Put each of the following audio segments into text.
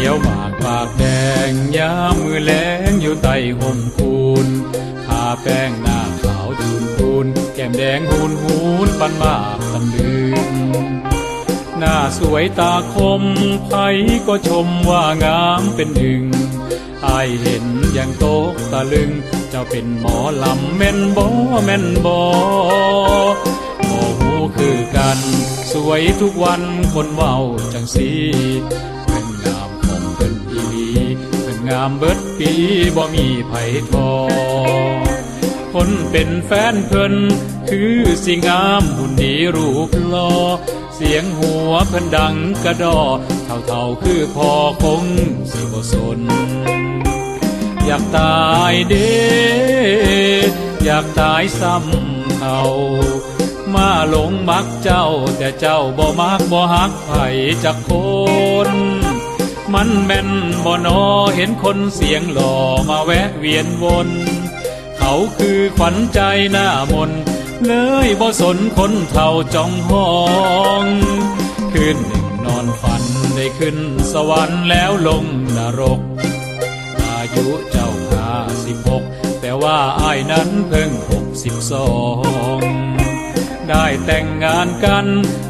นียวหมากปากแดงยามมือแลงอยู่ใต้ห่มคูนทาแป้งหน้าขาวจูนคูนแก้มแดงหูนหูนปันมากตำลึงหน้าสวยตาคมไผก็ชมว่างามเป็นดึงไอเห็นอย่างโตกตะลึง เจ้าเป็นหมอลำแม่นบ่แม่นบ่โมหูคือกัน สวยทุกวันคนเว้าจังสี งามเบิดปีบ่มีไผทอ คนเป็นแฟนเพิ่นคือสิงามหุ่นดีรูปหลอ เสียงหัวเพิ่นดังกระดอ เท่าๆคือพอคงสิบ่สน อยากตายเด้อยากตายซ้ำเขามาหลงมักเจ้าแต่เจ้าบ่มักบ่ฮักไผจักคน มันแม่นบ่นอเห็นคนเสียงหล่อมาแวะเวียนวน เขาคือขวัญใจหน้ามน เลยบ่สนคนเท่าจ้องห้องคืนหนึ่งนอนฝันได้ขึ้นสวรรค์แล้วลงนรก อายุเจ้าห้าสิบหกแต่ว่าอายนั้นเพิ่งหกสิบสองได้แต่งงานกัน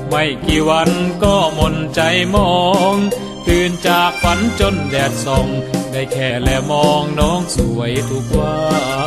ไม่กี่วันก็มนใจมอง ตื่นจากฝันจนแดดส่อง ได้แค่แลมองน้องสวยทุกวัน